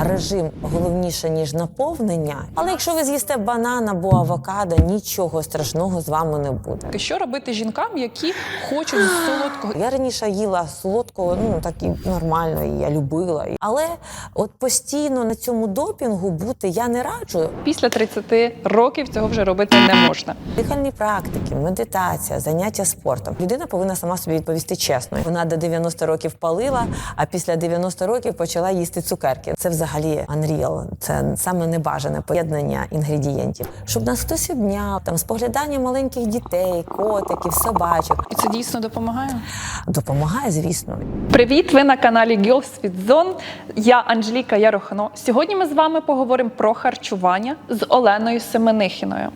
режим головніше ніж наповнення. Але якщо ви з'їсте банан або авокадо, нічого страшного з вами не буде. Що робити жінкам, які хочуть солодкого? Я раніше їла солодкого, ну так і нормально, і я любила. Але от постійно на цьому допінгу бути я не раджу. Після 30 років цього вже робити не можна. Дихальні практики, медитація, заняття спортом. Людина повинна сама собі відповісти чесно. Вона до 90 років палила, а після 90 років почала їсти цукерки. Це взагалі unreal. Це саме небажане поєднання інгредієнтів. Щоб нас хтось обняв, там споглядання маленьких дітей, котиків, собачок. І це дійсно допомагає. Допомагає, звісно. Привіт! Ви на каналі Girls Fit Zone. Я Анжеліка Ярохно. Сьогодні ми з вами поговоримо про харчування з Оленою Семенихіною.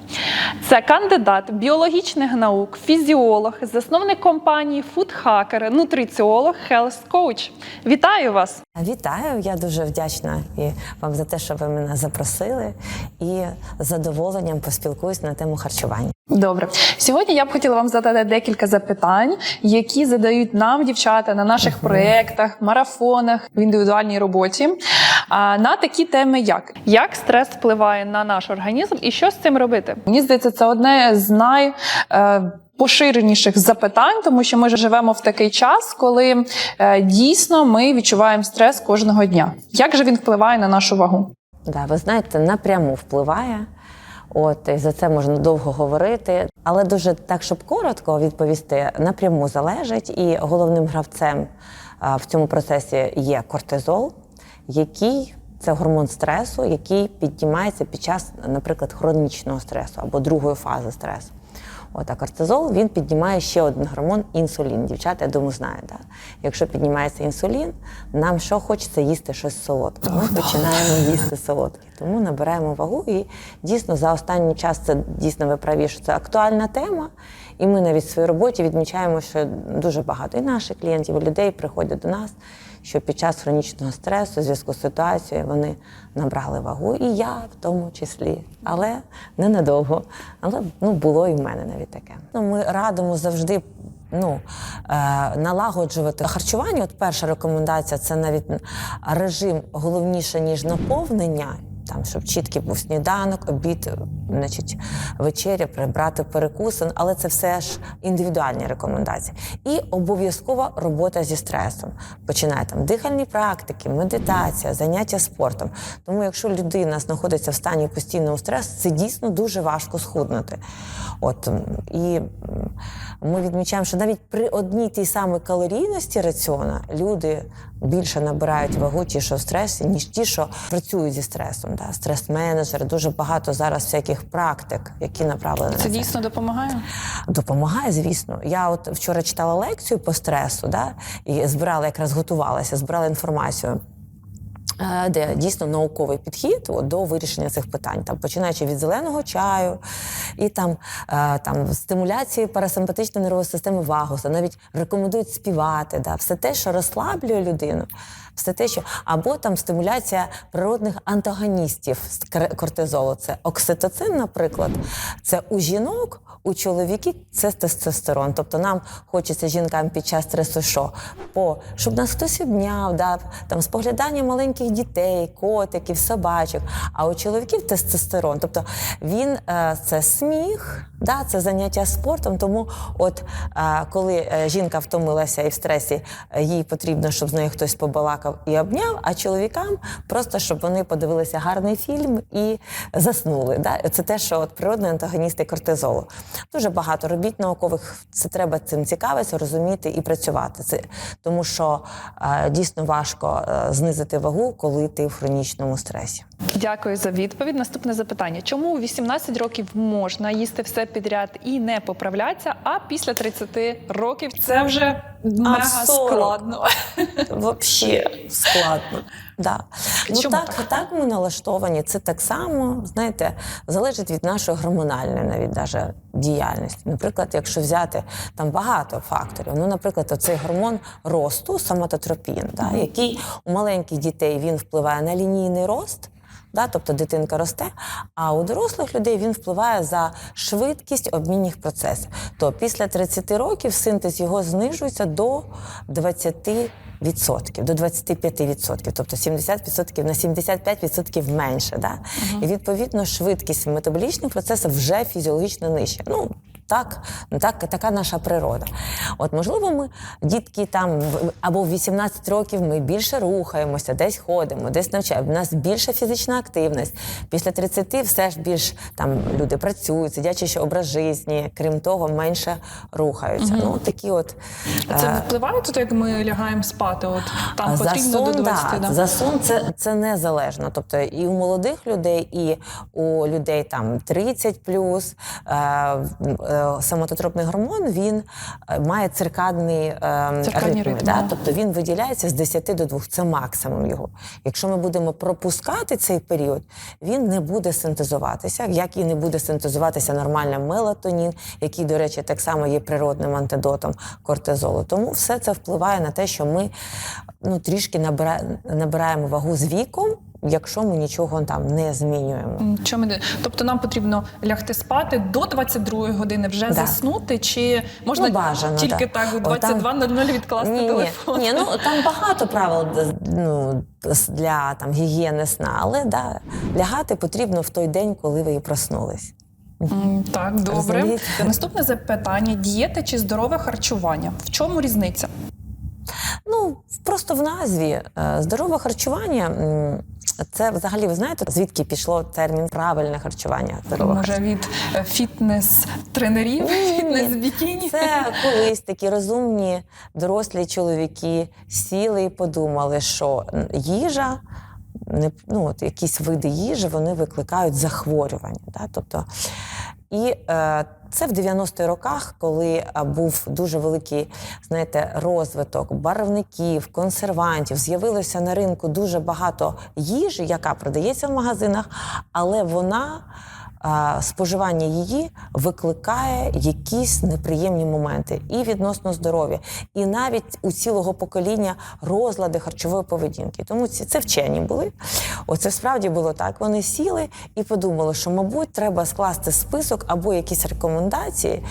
Це кандидат біологічних наук, фізіолог, засновник компанії Food Hacker, нутриціолог, health coach. Вітаю вас! Вітаю, я дуже вдячна і вам за те, що ви мене запросили, і з задоволенням поспілкуюсь на тему харчування. Добре, сьогодні я б хотіла вам задати декілька запитань, які задають нам дівчата на наших проєктах, марафонах в індивідуальній роботі. А, на такі теми, як як стрес впливає на наш організм і що з цим робити? Мені здається, це одне з най. Е, Поширеніших запитань, тому що ми живемо в такий час, коли е, дійсно ми відчуваємо стрес кожного дня. Як же він впливає на нашу вагу? Да, ви знаєте, напряму впливає. От і за це можна довго говорити, але дуже так, щоб коротко відповісти, напряму залежить. І головним гравцем в цьому процесі є кортизол, який це гормон стресу, який піднімається під час, наприклад, хронічного стресу або другої фази стресу. От, а кортизол він піднімає ще один гормон інсулін. Дівчата, я думаю, знають. Да? Якщо піднімається інсулін, нам що хочеться їсти щось солодке. Ми починаємо їсти солодке. Тому набираємо вагу. І дійсно за останній час це дійсно ви праві, що це актуальна тема. І ми навіть в своїй роботі відмічаємо, що дуже багато і наших клієнтів, і людей приходять до нас, що під час хронічного стресу, в зв'язку з ситуацією, вони набрали вагу, і я в тому числі, але ненадовго. Але ну було і в мене навіть таке. Ну, ми радимо завжди. Ну, е, налагоджувати харчування. От перша рекомендація це навіть режим головніше, ніж наповнення. Там, щоб чіткий був сніданок, обід, значить, вечеря, прибрати перекуси, але це все ж індивідуальні рекомендації. І обов'язкова робота зі стресом. Починає там дихальні практики, медитація, заняття спортом. Тому, якщо людина знаходиться в стані постійного стресу, це дійсно дуже важко схуднути. От і ми відмічаємо, що навіть при одній тій самій калорійності раціона люди більше набирають вагу, ті, що в стресі, ніж ті, що працюють зі стресом. Да? стрес-менеджер. дуже багато зараз всяких практик, які направлені на Це дійсно допомагає? Допомагає, звісно. Я от вчора читала лекцію по стресу, да, і збирала, якраз готувалася, збирала інформацію. Е, Де дійсно науковий підхід от, до вирішення цих питань, там починаючи від зеленого чаю, і там, е, там стимуляції парасимпатичної нервової системи вагуса, навіть рекомендують співати, да, все те, що розслаблює людину, все те, що або там стимуляція природних антагоністів кортизолу. Це окситоцин, наприклад, це у жінок, у чоловіків це тестостерон. Тобто нам хочеться жінкам під час стресу, що по щоб нас хтось обняв, да, там споглядання маленьких дітей, котиків, собачок. А у чоловіків тестостерон. Тобто він е, це сміх, да, це заняття спортом. Тому, от е, коли е, жінка втомилася і в стресі, їй потрібно, щоб з нею хтось побалакав і обняв, а чоловікам просто щоб вони подивилися гарний фільм і заснули. Да? Це те, що от природні антагоністи кортизолу. Дуже багато робіт наукових. Це треба цим цікавитися, розуміти і працювати. Це тому, що дійсно важко знизити вагу, коли ти в хронічному стресі. Дякую за відповідь. Наступне запитання: чому у 18 років можна їсти все підряд і не поправлятися, а після 30 років це вже мега складно. Взагалі складно. Да. Ну, Чому так, так ми налаштовані. Це так само, знаєте, залежить від нашої гормональної навіть даже діяльності. Наприклад, якщо взяти там багато факторів, ну, наприклад, оцей гормон росту, соматотропін, да, який у маленьких дітей він впливає на лінійний рост. Да, тобто дитинка росте, а у дорослих людей він впливає за швидкість обмінних процесів. То після 30 років синтез його знижується до 20%. Відсотків до 25%, тобто 70% на 75% менше. Да? І відповідно швидкість метаболічних процесів вже фізіологічно нижча. Ну так, так, така наша природа. От можливо, ми дітки там або в 18 років ми більше рухаємося, десь ходимо, десь навчаємо. У нас більша фізична активність. Після 30 все ж більш там люди працюють, сидячий ще образ житті, крім того, менше рухаються. Ну такі от Це е, впливає тут, як ми лягаємо спати? От там а потрібно до 20, да, да. за сон це, це незалежно. Тобто і у молодих людей, і у людей там 30 плюс е, е, самототропний гормон він е, має циркадний е, Циркадні ритми. ритми, да. Тобто він виділяється з 10 до 2. Це максимум його. Якщо ми будемо пропускати цей період, він не буде синтезуватися, як і не буде синтезуватися нормально мелатонін, який, до речі, так само є природним антидотом кортизолу. Тому все це впливає на те, що ми ну, трішки набираємо вагу з віком, якщо ми нічого там не змінюємо. Що ми, тобто нам потрібно лягти спати до 22 години, вже Да. заснути, чи можна Ну, бажано, тільки да. так там- 22.00 відкласти Ні, ні, телефон? ні, ну там багато правил ну, для там, гігієни сна, але да, лягати потрібно в той день, коли ви і проснулись. Так, добре. Наступне запитання: дієта чи здорове харчування? В чому різниця? Просто в назві е, здорове харчування. Це взагалі, ви знаєте, звідки пішло термін правильне харчування? Здорове Може від е, фітнес-тренерів, Ні, ні. фітнес-бікіні? Це колись такі розумні дорослі чоловіки сіли і подумали, що їжа, не- ну, от якісь види їжі, вони викликають захворювання. Да? Тобто, і е, це в 90-х роках, коли е, був дуже великий знаєте, розвиток барвників, консервантів, з'явилося на ринку дуже багато їжі, яка продається в магазинах, але вона споживання її викликає якісь неприємні моменти і відносно здоров'я, і навіть у цілого покоління розлади харчової поведінки. Тому ці це вчені були. Оце справді було так. Вони сіли і подумали, що, мабуть, треба скласти список або якісь рекомендації.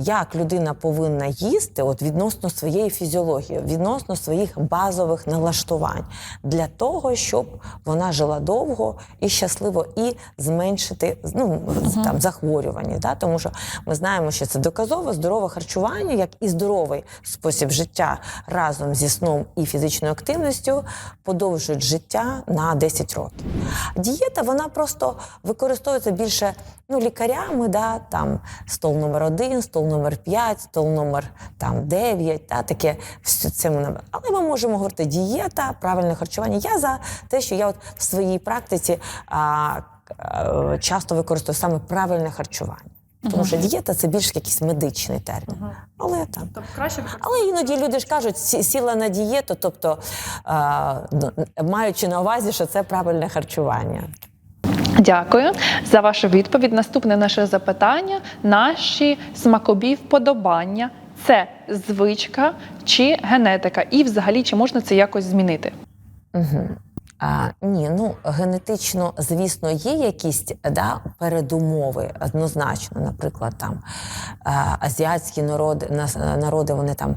Як людина повинна їсти от відносно своєї фізіології, відносно своїх базових налаштувань для того, щоб вона жила довго і щасливо, і зменшити ну, там, захворювання. Да? Тому що ми знаємо, що це доказово здорове харчування, як і здоровий спосіб життя разом зі сном і фізичною активністю подовжують життя на 10 років. Дієта вона просто використовується більше ну, лікарями, да? там стол номер один, стол номер 5, стол номер там 9, да? таке все це ми Але ми можемо говорити дієта, правильне харчування. Я за те, що я от в своїй практиці а, е, часто використовую саме правильне харчування. Тому що дієта це більш якийсь медичний термін. Але там. Тобто краще Але іноді люди ж кажуть, «Сі- сіла на дієту, тобто а, маючи на увазі, що це правильне харчування. Дякую за вашу відповідь. Наступне наше запитання: наші смакобі вподобання це звичка чи генетика? І взагалі чи можна це якось змінити? Угу. А, ні, ну генетично, звісно, є якісь да, передумови однозначно. Наприклад, там а, азіатські народи, народи вони там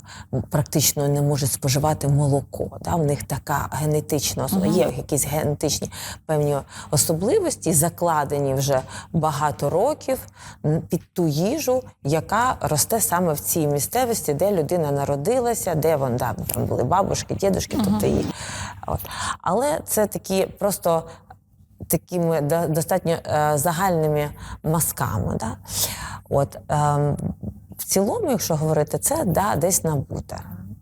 практично не можуть споживати молоко. Да? В них така генетична основа. Є якісь генетичні певні особливості, закладені вже багато років під ту їжу, яка росте саме в цій місцевості, де людина народилася, де вон, да, там були бабушки, дідушки, тобто їх. От. Але це такі просто такими достатньо е, загальними мазками. Да? От, ем, в цілому, якщо говорити, це да, десь набуте.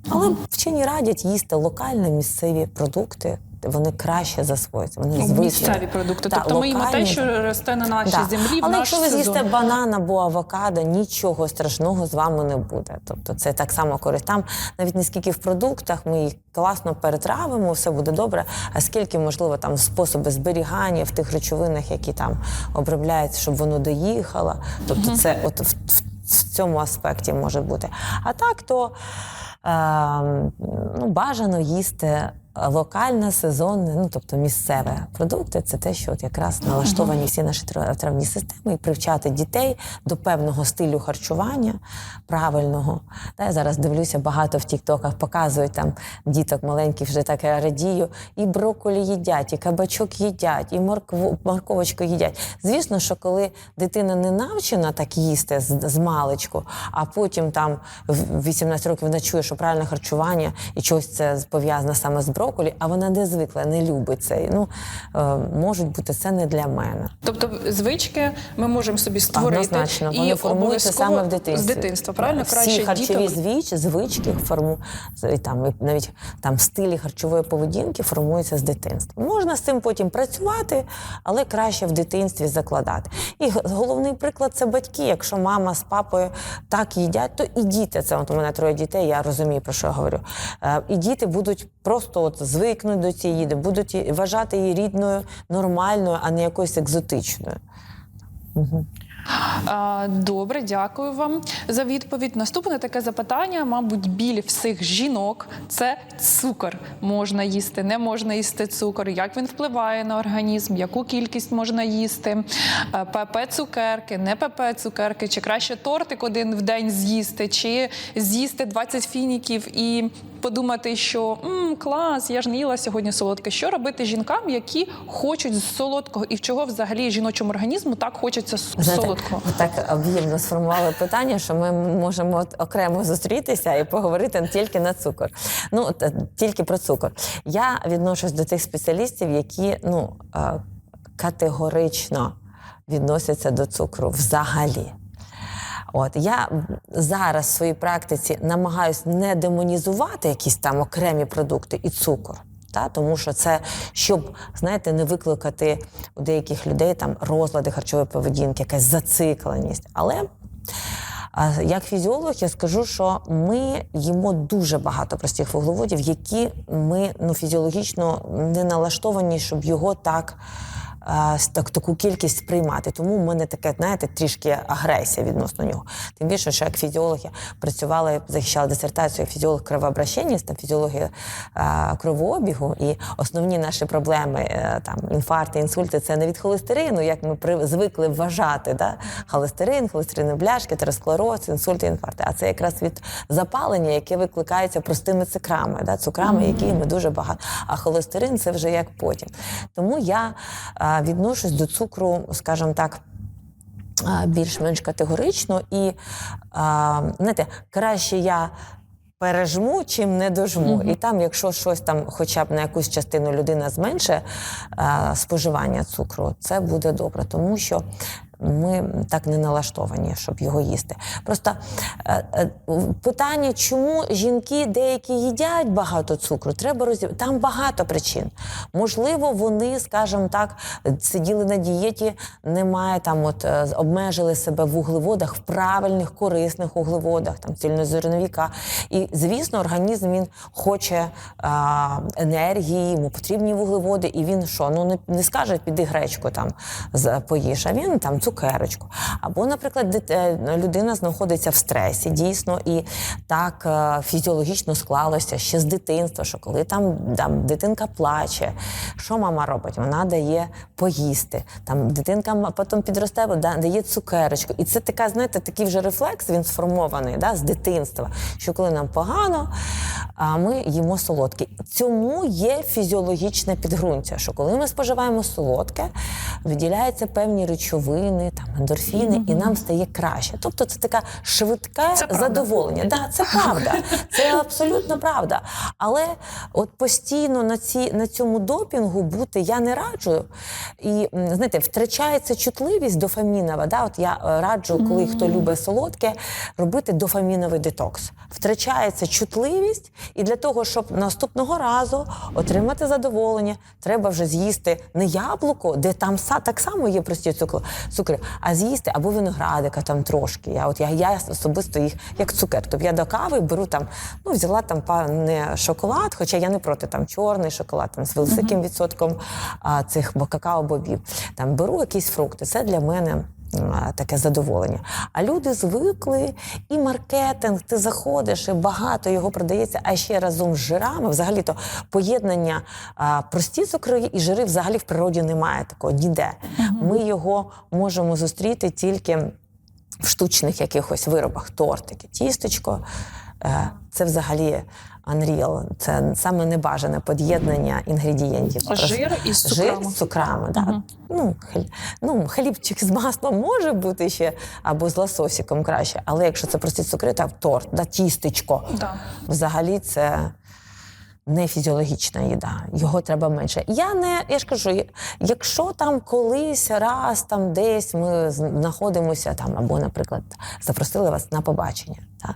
Але вчені радять їсти локальні місцеві продукти. Вони краще засвоюються. Вони звичні. Місцеві продукти. Так, тобто ми їмо те, що росте на нашій Да. землі. в Але наш якщо ви з'їсте банан або авокадо, нічого страшного з вами не буде. Тобто це так само користь. Там навіть не скільки в продуктах ми їх класно перетравимо, все буде добре. А скільки можливо там способи зберігання в тих речовинах, які там обробляються, щоб воно доїхало. Тобто, це от в, в, в цьому аспекті може бути. А так то. Е, ну, бажано їсти локальне, сезонне, ну тобто місцеве продукти, це те, що от якраз налаштовані всі наші травні системи і привчати дітей до певного стилю харчування правильного. Та я зараз дивлюся, багато в Тіктоках показують там діток маленьких, вже так я радію, і брокколі їдять, і кабачок їдять, і моркву, морковочку їдять. Звісно, що коли дитина не навчена так їсти з, з маличку, а потім там в 18 років вона чує, що правильне харчування і чогось це пов'язане саме з брокколі, а вона не звикла, не любить це. Ну, е, можуть бути це не для мене. Тобто звички ми можемо собі створити Однозначно, вони і формуються саме в дитинстві. з дитинства. Правильно Всі краще харчові діток звич, звички форму і там і навіть там стилі харчової поведінки формуються з дитинства. Можна з цим потім працювати, але краще в дитинстві закладати. І головний приклад це батьки. Якщо мама з папою так їдять, то і діти. Це от у мене троє дітей. Я розумію про що я говорю. Е, І діти будуть просто от звикнуть до цієї їди, будуть вважати її рідною, нормальною, а не якоюсь екзотичною. А, Добре, дякую вам за відповідь. Наступне таке запитання, мабуть, біль всіх жінок це цукор. Можна їсти, не можна їсти цукор. Як він впливає на організм, яку кількість можна їсти? Е, ПП цукерки, не ПП цукерки, чи краще тортик один в день з'їсти, чи з'їсти 20 фініків і подумати, що «М, клас, я ж не їла сьогодні солодке. Що робити жінкам, які хочуть солодкого, і в чого взагалі жіночому організму так хочеться Знаєте, солодкого? так об'ємно сформували питання, що ми можемо окремо зустрітися і поговорити тільки на цукор. Ну е, тільки про цукор. Я відношусь до тих спеціалістів, які ну категорично відносяться до цукру взагалі. От я зараз в своїй практиці намагаюся не демонізувати якісь там окремі продукти і цукор. Та, тому що це щоб знаєте, не викликати у деяких людей там розлади харчової поведінки, якась зацикленість. Але як фізіолог, я скажу, що ми їмо дуже багато простих вуглеводів, які ми ну, фізіологічно не налаштовані, щоб його так. Так, таку кількість сприймати. Тому в мене таке, знаєте, трішки агресія відносно нього. Тим більше, що як фізіолог я працювала захищала дисертацію як фізіолог кровообращення, там фізіологія кровообігу, і основні наші проблеми, е, там інфаркти, інсульти, це не від холестерину, як ми звикли вважати. Да? Холестерин, холестеринові бляшки, атеросклероз, інсульти, інфаркти. А це якраз від запалення, яке викликається простими цикрами, да? цукрами, які ми дуже багато. А холестерин це вже як потім. Тому я а, відношусь до цукру, скажімо так. Більш-менш категорично, і а, знаєте, краще я пережму, чим не дожму. І там, якщо щось там, хоча б на якусь частину людина зменше а, споживання цукру, це буде добре, тому що ми так не налаштовані, щоб його їсти. Просто е, е, питання, чому жінки деякі їдять багато цукру, треба розібрати. Там багато причин. Можливо, вони, скажімо так, сиділи на дієті, немає там, от е, обмежили себе в вуглеводах, в правильних, корисних вуглеводах, там цільнозерновіка. І звісно, організм він хоче а, енергії, йому потрібні вуглеводи, і він що? Ну не, не скаже, піди гречку там поїж, а він там цукерочку. Або, наприклад, е, людина знаходиться в стресі, дійсно, і так е, фізіологічно склалося ще з дитинства, що коли там, там дитинка плаче, що мама робить? Вона дає поїсти. Там дитинка потім підросте, да- дає цукерочку. І це така, знаєте, такий вже рефлекс, він сформований да, з дитинства, що коли нам погано, а ми їмо солодке. Цьому є фізіологічне підґрунтя, що коли ми споживаємо солодке, виділяються певні речовини, там ендорфіни, і нам стає краще. Тобто це таке швидке Це задоволення. Да, це правда. Це абсолютно правда. Але от постійно на, ці, на цьому допінгу бути я не раджу. І знаєте, втрачається чутливість дофамінова. Да? От я е, раджу, коли хто любить солодке, робити дофаміновий детокс. Втрачається чутливість, і для того, щоб наступного разу отримати задоволення, треба вже з'їсти не яблуко, де там са- так само є прості цукри, а з'їсти або виноградика там трошки. Я от я, я особисто їх як цукер. Тобто я до кави беру там, ну взяла там не шоколад, хоча я не проти там чорний шоколад там з високим відсотком а, цих бо- какао-бобів. Там беру якісь фрукти. Це для мене таке задоволення. А люди звикли, і маркетинг, ти заходиш, і багато його продається, а ще разом з жирами. Взагалі то поєднання прості цукри і жири взагалі в природі немає такого ніде. Ми його можемо зустріти тільки в штучних якихось виробах, тортики, тістечко. Е, Це взагалі unreal. Це саме небажане поєднання інгредієнтів. Жир із Жир з цукрами, да. Мгм. Ну, хліб, ну, хлібчик з маслом може бути ще, або з лососиком краще. Але якщо це прості цукри, то торт, да, тістечко. Да. Взагалі це не фізіологічна їда. Його треба менше. Я не, я ж кажу, якщо там колись раз там десь ми знаходимося там, або, наприклад, запросили вас на побачення. Так?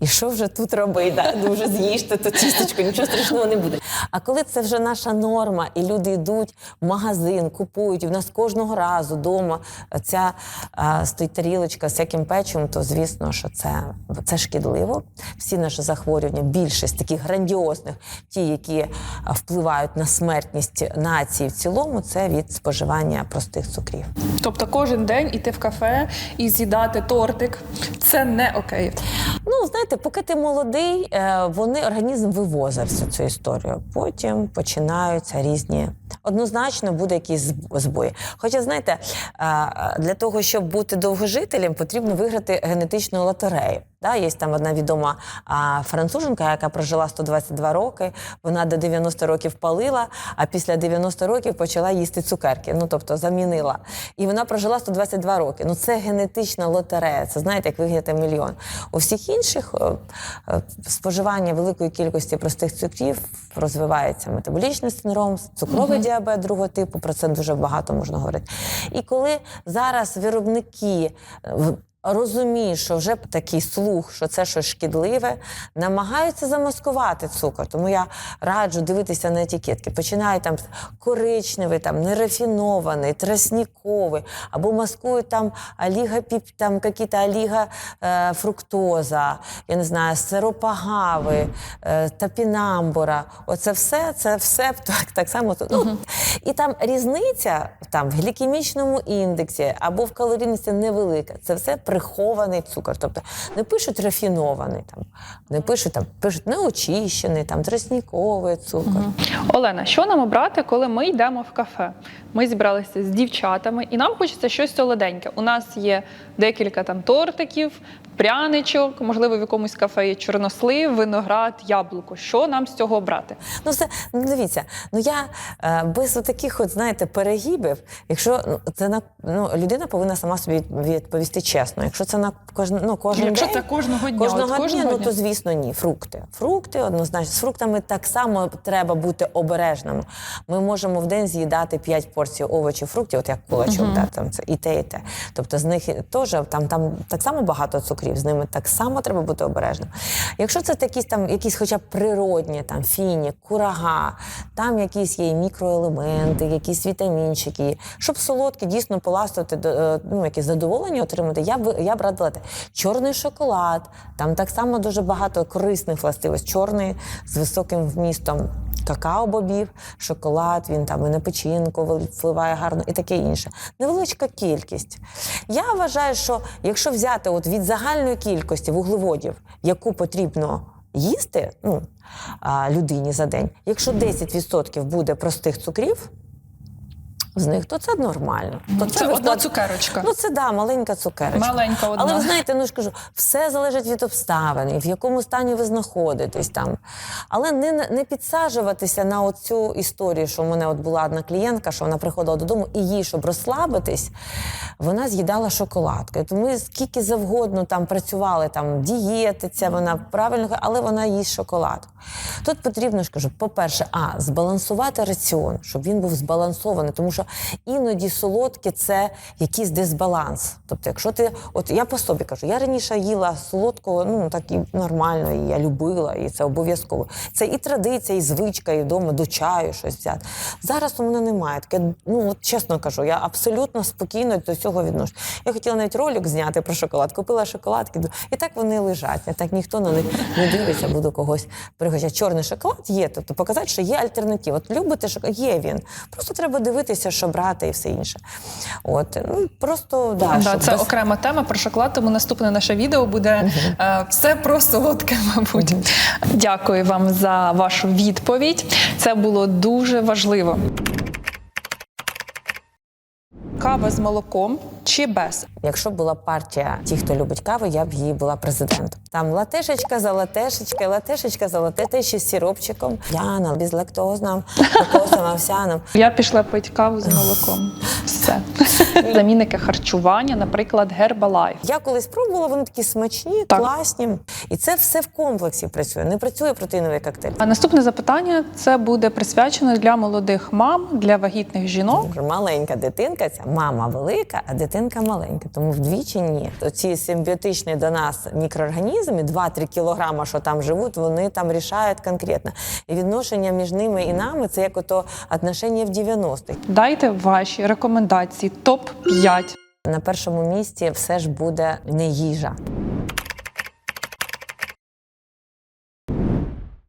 І що вже тут робити? Да? Ну вже з'їжте то тістечко, нічого страшного не буде. А коли це вже наша норма, і люди йдуть в магазин, купують, і в нас кожного разу вдома ця а, стоїть тарілочка з всяким печивом, то звісно, що це, це шкідливо. Всі наші захворювання, більшість таких грандіозних, ті, які впливають на смертність нації в цілому, це від споживання простих цукрів. Тобто кожен день іти в кафе і з'їдати тортик це не окей. Ну, знаєте, поки ти молодий, е, вони організм вивозив всю цю історію. Потім починаються різні. Однозначно буде якісь збої. Хоча, знаєте, е, для того, щоб бути довгожителем, потрібно виграти генетичну лотерею. Да, є там одна відома француженка, яка прожила 122 роки. Вона до 90 років палила, а після 90 років почала їсти цукерки. Ну тобто замінила. І вона прожила 122 роки. Ну це генетична лотерея. Це знаєте, як виграти мільйон. У всіх інших е, е, споживання великої кількості простих цукрів розвивається метаболічний синдром, цукровий діабет другого типу. Про це дуже багато можна говорити. І коли зараз виробники розуміють, що вже такий слух, що це щось шкідливе, намагаються замаскувати цукор. Тому я раджу дивитися на етикетки. Починають там коричневий, там нерафінований, тростниковий, або маскують там аліга там якісь аліга е, фруктоза, я не знаю, сиропагави, е, тапінамбура. Оце все, це все так, так само. Ну, І там різниця там, в глікемічному індексі або в калорійності невелика. Це все прихований цукор. Тобто не пишуть рафінований, там, не пишуть там, пишуть неочищений, там, тростниковий цукор. Олена, що нам обрати, коли ми йдемо в кафе? Ми зібралися з дівчатами, і нам хочеться щось солоденьке. У нас є декілька там тортиків, пряничок, можливо, в якомусь кафе є чорнослив, виноград, яблуко. Що нам з цього обрати? Ну, все, ну дивіться, ну я е, без таких, от знаєте, перегибів, якщо ну, це на ну, людина повинна сама собі відповісти чесно. Якщо це на кожен, ну, кожен Якщо день, це кожного дня, кожного дня, кожного ну дня. то звісно ні. Фрукти. Фрукти однозначно. З фруктами так само треба бути обережними. Ми можемо в день з'їдати 5 порцій овочів, фруктів, от як кулачок, да, там це і те, і те. Тобто з них теж там, там так само багато цукрів, з ними так само треба бути обережним. Якщо це якісь там якісь хоча б природні, там фіні, курага, там якісь є мікроелементи, якісь вітамінчики, щоб солодкі дійсно поластувати, до- е, ну, якісь задоволення отримати, я б я б радила те. Чорний шоколад, там так само дуже багато корисних властивостей. Чорний з високим вмістом какао-бобів, шоколад, він там і на печінку впливає гарно, і таке інше. Невеличка кількість. Я вважаю, що якщо взяти от від загальної кількості вуглеводів, яку потрібно їсти ну, людині за день, якщо 10% буде простих цукрів, з них, то це нормально. То Це ви одна вклад- цукерочка. Ну, це да, маленька цукерочка. Маленька одна. Але ви знаєте, ну ж кажу, все залежить від обставин, в якому стані ви знаходитесь там. Але не, не підсаджуватися на оцю історію, що в мене от була одна клієнтка, що вона приходила додому, і їй, щоб розслабитись, вона з'їдала шоколадку. Тому ми скільки завгодно там працювали, там дієтиця, вона правильно, але вона їсть шоколадку. Тут потрібно ж кажу, по-перше, а збалансувати раціон, щоб він був збалансований, тому що іноді солодке це якийсь дисбаланс. Тобто, якщо ти, от я по собі кажу, я раніше їла солодкого, ну так і нормально, і я любила, і це обов'язково. Це і традиція, і звичка, і вдома до чаю щось взяти. Зараз у мене немає. Таке, ну от чесно кажу, я абсолютно спокійно до цього відношу. Я хотіла навіть ролик зняти про шоколад. Купила шоколадки, і так вони лежать. І так ніхто на них не дивиться, буду когось пригощати. Чорний шоколад є, тобто показати, що є альтернатива. От любите шоколад, є він. Просто треба дивитися, що брати і все інше. От ну просто да, Да, це без- окрема тема про шоколад, тому наступне наше відео буде е, все про солодке, мабуть. Дякую вам за вашу відповідь. Це було дуже важливо. Кава з молоком чи без? Якщо була партія ті, хто любить каву, я б її була президентом. Там латешечка за латешечкою, латешечка за латешечкою ще з сіропчиком, яна, безлактозним, кокосом, овсяном. Я пішла пити каву з молоком. Все. Замінники харчування, наприклад, Herbalife. Я колись пробувала, вони такі смачні, Так. класні. І це все в комплексі працює. Не працює протеїновий коктейль. А наступне запитання це буде присвячено для молодих мам, для вагітних жінок. Маленька дитинка, ця мама велика, а дитинка маленька. Тому вдвічі ні. Оці симбіотичні до нас мікроорганізми, 2-3 кілограма, що там живуть, вони там рішають конкретно. І відношення між ними і нами це як ото отношення в 90-х. Дайте ваші рекомендації топ 5 На першому місці все ж буде не їжа.